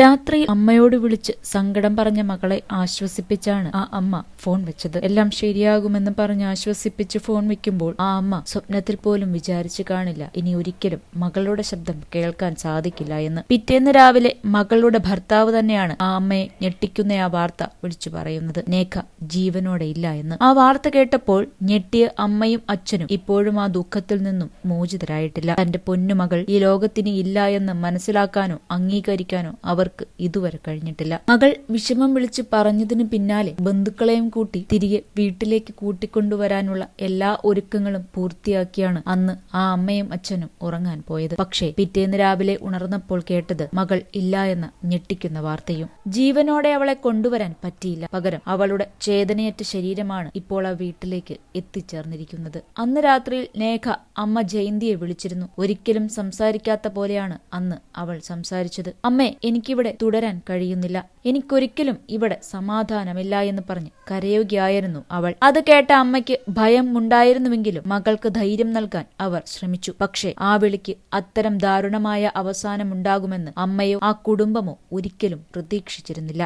രാത്രി അമ്മയോട് വിളിച്ച് സങ്കടം പറഞ്ഞ മകളെ ആശ്വസിപ്പിച്ചാണ് ആ അമ്മ ഫോൺ വെച്ചത്. എല്ലാം ശരിയാകുമെന്ന് പറഞ്ഞ് ആശ്വസിപ്പിച്ച് ഫോൺ വെക്കുമ്പോൾ ആ അമ്മ സ്വപ്നത്തിൽ പോലും വിചാരിച്ചു കാണില്ല. ഇനി ഒരിക്കലും മകളുടെ ശബ്ദം കേൾക്കാൻ സാധിക്കില്ല എന്ന്. പിറ്റേന്ന് രാവിലെ മകളുടെ ഭർത്താവ് തന്നെയാണ് ആ അമ്മയെ ഞെട്ടിക്കുന്ന ആ വാർത്ത വിളിച്ചു പറയുന്നത്. നേഖ ജീവനോടെ ഇല്ല എന്ന്. ആ വാർത്ത കേട്ടപ്പോൾ ഞെട്ടിയ അമ്മയും അച്ഛനും ഇപ്പോഴും ആ ദുഃഖത്തിൽ നിന്നും മോചിതരായിട്ടില്ല. തന്റെ പൊന്നുമകൾ ഈ ലോകത്തിന് ഇല്ല എന്ന് മനസ്സിലാക്കാനോ അംഗീകരിക്കാനോ അവർക്ക് ഇതുവരെ കഴിഞ്ഞിട്ടില്ല. മകൾ വിഷമം വിളിച്ച് പറഞ്ഞതിന് പിന്നാലെ ബന്ധുക്കളെയും കൂട്ടി തിരികെ വീട്ടിലേക്ക് കൂട്ടിക്കൊണ്ടുവരാനുള്ള എല്ലാ ഒരുക്കങ്ങളും പൂർത്തിയാക്കിയാണ് അന്ന് ആ അമ്മയും അച്ഛനും ഉറങ്ങാൻ പോയത്. പക്ഷേ പിറ്റേന്ന് രാവിലെ ഉണർന്നപ്പോൾ കേട്ടത് മകൾ ഇല്ല എന്ന ഞെട്ടിക്കുന്ന വാർത്തയും. ജീവനോടെ അവളെ കൊണ്ടുവരാൻ പറ്റിയില്ല. പകരം അവളുടെ ചേതനയറ്റ ശരീരമാണ് ഇപ്പോൾ ആ വീട്ടിലേക്ക് എത്തിച്ചേർന്നിരിക്കുന്നത്. അന്ന് രാത്രിയിൽ നേഖ അമ്മ ജയന്തിയെ വിളിച്ചിരുന്നു. ഒരിക്കലും സംസാരിക്കാത്ത പോലെയാണ് അന്ന് അവൾ സംസാരിച്ചത്. അമ്മേ എനിക്കിവിടെ തുടരാൻ കഴിയുന്നില്ല. എനിക്കൊരിക്കലും ഇവിടെ സമാധാനമില്ല എന്ന് പറഞ്ഞ് കരയുകയായിരുന്നു അവൾ. അത് കേട്ട അമ്മയ്ക്ക് ഭയം ഉണ്ടായിരുന്നുവെങ്കിലും മകൾക്ക് ധൈര്യം നൽകാൻ അവർ ശ്രമിച്ചു. പക്ഷേ ആ വിളിക്ക് അത്തരം ദാരുണമായ അവസാനമുണ്ടാകുമെന്ന് അമ്മയോ ആ കുടുംബമോ ഒരിക്കലും പ്രതീക്ഷിച്ചിരുന്നില്ല.